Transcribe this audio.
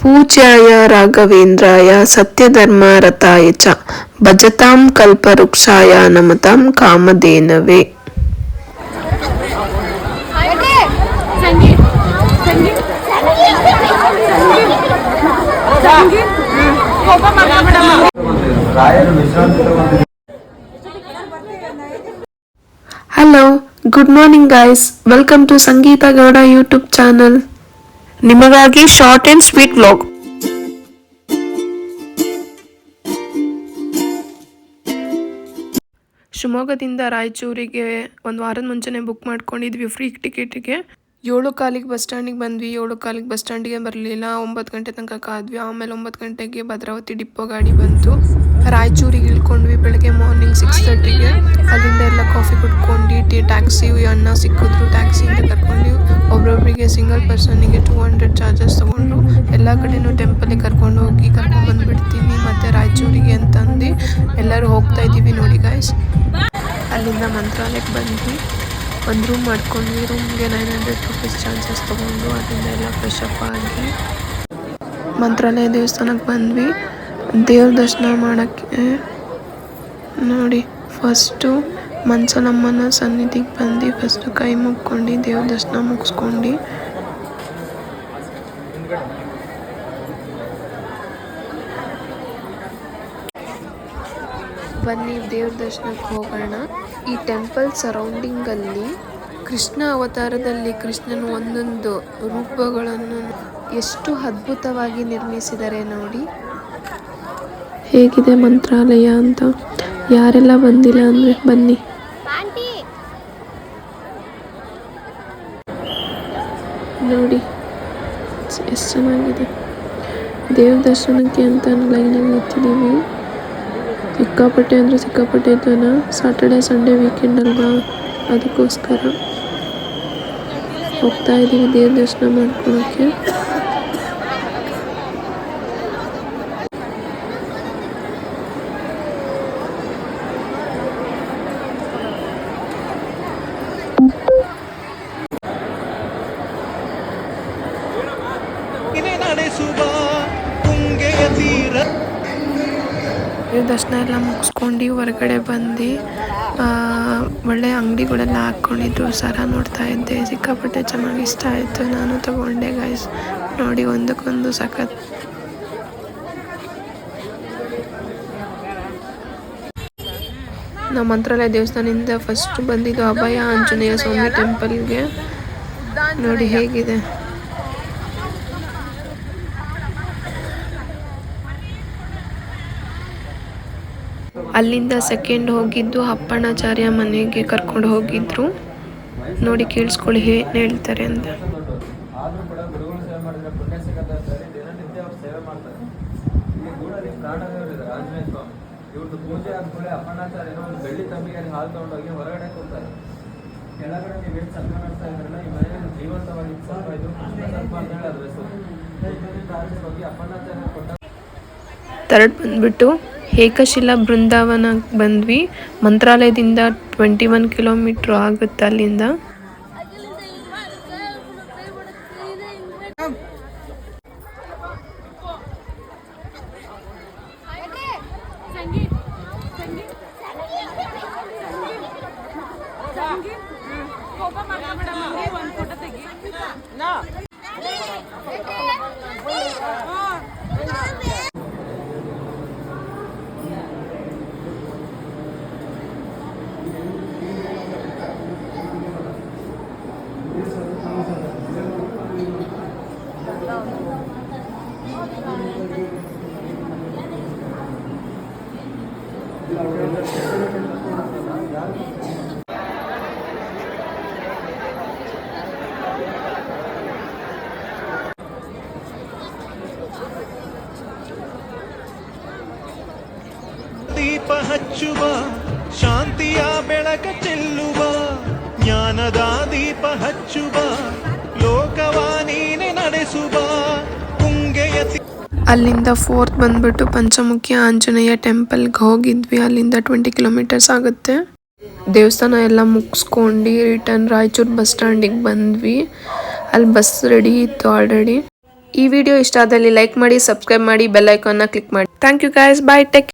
ಪೂಜ್ಯಾಯ ರಾಘವೇಂದ್ರಾಯ ಸತ್ಯಧರ್ಮ ರಥಾಯ ಚ ಭಜತಾಂ ಕಲ್ಪವೃಕ್ಷಾಯ ನಮತಾಂ ಕಾಮಧೇನವೇ. Hello good morning guys welcome to Sangeetha Gowda YouTube channel ನಿಮಗಾಗಿ ಶಾರ್ಟ್ ಅಂಡ್ ಸ್ವೀಟ್ ವ್ಲಾಗ್ ಶಿವಮೊಗ್ಗದಿಂದ ರಾಯಚೂರಿಗೆ ಒಂದು ವಾರದ ಮುಂಚೆನೇ ಬುಕ್ ಮಾಡ್ಕೊಂಡಿದ್ವಿ ಫ್ರೀ ಟಿಕೆಟಿಗೆ ಏಳು ಕಾಲಿಗೆ ಬಸ್ ಸ್ಟ್ಯಾಂಡಿಗೆ ಬಂದ್ವಿ. ಏಳು ಕಾಲಿಗೆ ಬಸ್ ಸ್ಟ್ಯಾಂಡಿಗೆ ಬರಲಿಲ್ಲ. ಒಂಬತ್ತು ಗಂಟೆ ತನಕ ಕಾದ್ವಿ. ಆಮೇಲೆ ಒಂಬತ್ತು ಗಂಟೆಗೆ ಭದ್ರಾವತಿ ಡಿಪೋ ಗಾಡಿ ಬಂತು. ರಾಯಚೂರಿಗೆ ಇಳ್ಕೊಂಡ್ವಿ ಬೆಳಗ್ಗೆ ಮಾರ್ನಿಂಗ್ ಸಿಕ್ಸ್ ತರ್ಟಿಗೆ ಅಲ್ಲಿಂದ ಎಲ್ಲ ಕಾಫಿ ಕುಟ್ಕೊಂಡು ಟಿ ಟ್ಯಾಕ್ಸಿ ಅನ್ನ ಸಿಕ್ಕಿದ್ರು. ಟ್ಯಾಕ್ಸಿಯಿಂದ ಕರ್ಕೊಂಡು ಸಿಂಗಲ್ ಪರ್ಸನಿಗೆ ಟೂ ಹಂಡ್ರೆಡ್ ಚಾರ್ಜಸ್ ತೊಗೊಂಡು ಎಲ್ಲ ಕಡೆನೂ ಟೆಂಪಲಿಗೆ ಕರ್ಕೊಂಡು ಹೋಗಿ ಕರ್ಕೊಂಡು ಬಂದುಬಿಡ್ತೀವಿ. ಮತ್ತು ರಾಯಚೂರಿಗೆ ಅಂತಂದು ಎಲ್ಲರೂ ಹೋಗ್ತಾ ಇದ್ದೀವಿ ನೋಡಿ ಗಾಯ್ಸ್ ಅಲ್ಲಿಂದ ಮಂತ್ರಾಲಯಕ್ಕೆ ಬಂದ್ವಿ. ಒಂದು ರೂಮ್ ಮಾಡ್ಕೊಂಡ್ವಿ. ರೂಮ್ಗೆ ನೈನ್ ಹಂಡ್ರೆಡ್ ರುಪೀಸ್ ಚಾರ್ಜಸ್ ತೊಗೊಂಡು ಅದರಿಂದ ಎಲ್ಲ ಫ್ರೆಶ್ ಅಪ್ ಆಗಿ ಮಂತ್ರಾಲಯ ದೇವಸ್ಥಾನಕ್ಕೆ ಬಂದ್ವಿ. ದೇವ್ರ ದರ್ಶನ ಮಾಡೋಕ್ಕೆ, ನೋಡಿ ಫಸ್ಟು ಮನ್ಸಲಮ್ಮನ ಸನ್ನಿಧಿಗೆ ಬಂದು ಫಸ್ಟ್ ಕೈ ಮುಗ್ಕೊಂಡು ದೇವ್ರ ದರ್ಶನ ಮುಗಿಸ್ಕೊಂಡು. ಬನ್ನಿ ದೇವ್ರ ದರ್ಶನಕ್ಕೆ ಹೋಗೋಣ. ಈ ಟೆಂಪಲ್ ಸರೌಂಡಿಂಗಲ್ಲಿ ಕೃಷ್ಣ ಅವತಾರದಲ್ಲಿ ಕೃಷ್ಣನ ಒಂದೊಂದು ರೂಪಗಳನ್ನು ಎಷ್ಟು ಅದ್ಭುತವಾಗಿ ನಿರ್ಮಿಸಿದ್ದಾರೆ ನೋಡಿ. ಹೇಗಿದೆ ಮಂತ್ರಾಲಯ ಅಂತ? ಯಾರೆಲ್ಲ ಬಂದಿಲ್ಲ ಅಂದರೆ ಬನ್ನಿ. ನೋಡಿ. ಎಷ್ಟು ಚೆನ್ನಾಗಿದೆ ದೇವ್ರ ದರ್ಶನಕ್ಕೆ ಅಂತ ಲೈನಲ್ಲಿ ನಿಂತಿದ್ದೀವಿ. ಸಿಕ್ಕಾಪಟ್ಟೆ ಅಂದರೆ ಸಿಕ್ಕಾಪಟ್ಟೆ ಜನ. ಸಾಟರ್ಡೆ ಸಂಡೇ ವೀಕೆಂಡ್ ಅಲ್ವಾ? ಅದಕ್ಕೋಸ್ಕರ ಹೋಗ್ತಾ ಇದ್ದೀವಿ ದೇವ್ರ ದರ್ಶನ ಮಾಡ್ಕೊಳಕ್ಕೆ. ದರ್ಶನ ಎಲ್ಲ ಮುಗಿಸ್ಕೊಂಡು ಹೊರಗಡೆ ಬಂದು ಒಳ್ಳೆ ಅಂಗಡಿಗಳೆಲ್ಲ ಹಾಕ್ಕೊಂಡಿದ್ರು ಸರ ನೋಡ್ತಾ ಇದ್ದೆ. ಸಿಕ್ಕಾಪಟ್ಟೆ ಚೆನ್ನಾಗಿ ಇಷ್ಟ ಆಯಿತು. ನಾನು ತಗೊಂಡೆ ಗೈಸ್ ನೋಡಿ, ಒಂದಕ್ಕೊಂದು ಸಖತ್. ನಮ್ಮ ಮಂತ್ರಾಲಯ ದೇವಸ್ಥಾನದಿಂದ ಫಸ್ಟ್ ಬಂದಿದ್ದು ಅಭಯ ಆಂಜನೇಯ ಸ್ವಾಮಿ ಟೆಂಪಲ್ಗೆ ನೋಡಿ, ಹೇಗಿದೆ. ಅಲ್ಲಿಂದ ಸೆಕೆಂಡ್ ಹೋಗಿದ್ದು ಅಪ್ಪಣ್ಣಾಚಾರ್ಯ ಮನೆಗೆ ಕರ್ಕೊಂಡು ಹೋಗಿದ್ರು. ನೋಡಿ ಕೇಳಿಸ್ಕೊಳ್ಳಿ ಏನು ಹೇಳ್ತಾರೆ ಅಂತ. ಇವ್ರದ್ದು ಪೂಜೆ ಆದ್ಮೇಲೆ ಅಪ್ಪಣ್ಣಾಚಾರ್ಯನ ಒಂದು ಬೆಳ್ಳಿ ತಂಬಿಗೆಯಲ್ಲಿ ಹಾಲು ತಗೊಂಡೋಗಿ ಹೊರಗಡೆ ಕೂತಾರೆ. ಕೆಳಗಡೆ ನೀವು ಏನು ಸರ್ಪ ನಡೆಸ್ತಾ ಇದ್ರಲ್ಲ ಈ ಮನೆಯಲ್ಲಿ ಜೀವಂತವಾಗಿ ಸರ್ಪ ಇದ್ರು ಕೃಷ್ಣ ಸರ್ಪ ಅಂತ ಹೇಳಿ ಅದ್ರ ಹೆಸರು. ಹೋಗಿ ಅಪ್ಪಣ್ಣಾಚಾರ್ಯ ಕೊಟ್ಟ ಥರ್ಡ್ ಬಂದ್ಬಿಟ್ಟು ಏಕಶಿಲಾ ಬೃಂದಾವನ ಬಂದ್ವಿ ಮಂತ್ರಾಲಯದಿಂದ ಟ್ವೆಂಟಿ ಒನ್ ಕಿಲೋಮೀಟ್ರ್ ಆಗುತ್ತೆ ಅಲ್ಲಿಂದ ದೀಪ ಹಚ್ಚುವ ಶಾಂತಿಯ ಬೆಳಕ ಚೆಲ್ಲುವ ಜ್ಞಾನದ ದೀಪ ಹಚ್ಚುವ ಲೋಕವ ನೀನೆ ನಡೆಸುವ ತುಂಗೆಯ ತಿ- ಅಲ್ಲಿಂದ ಫೋರ್ತ್ ಬಂದ್ಬಿಟ್ಟು ಪಂಚಮುಖಿ ಆಂಜನೇಯ ಟೆಂಪಲ್ಗೆ ಹೋಗಿದ್ವಿ. ಅಲ್ಲಿಂದ ಟ್ವೆಂಟಿ ಕಿಲೋಮೀಟರ್ಸ್ ಆಗುತ್ತೆ. ದೇವಸ್ಥಾನ ಎಲ್ಲ ಮುಗಿಸ್ಕೊಂಡು ರಿಟರ್ನ್ ರಾಯಚೂರು ಬಸ್ ಸ್ಟ್ಯಾಂಡಿಗೆ ಬಂದ್ವಿ. ಅಲ್ಲಿ ಬಸ್ ರೆಡಿ ಇತ್ತು ಆಲ್ರೆಡಿ ಈ ವಿಡಿಯೋ ಇಷ್ಟ ಆದಲ್ಲಿ ಲೈಕ್ ಮಾಡಿ ಸಬ್ಸ್ಕ್ರೈಬ್ ಮಾಡಿ ಬೆಲ್ ಕ್ಲಿಕ್ ಮಾಡಿ. Thank you guys bye take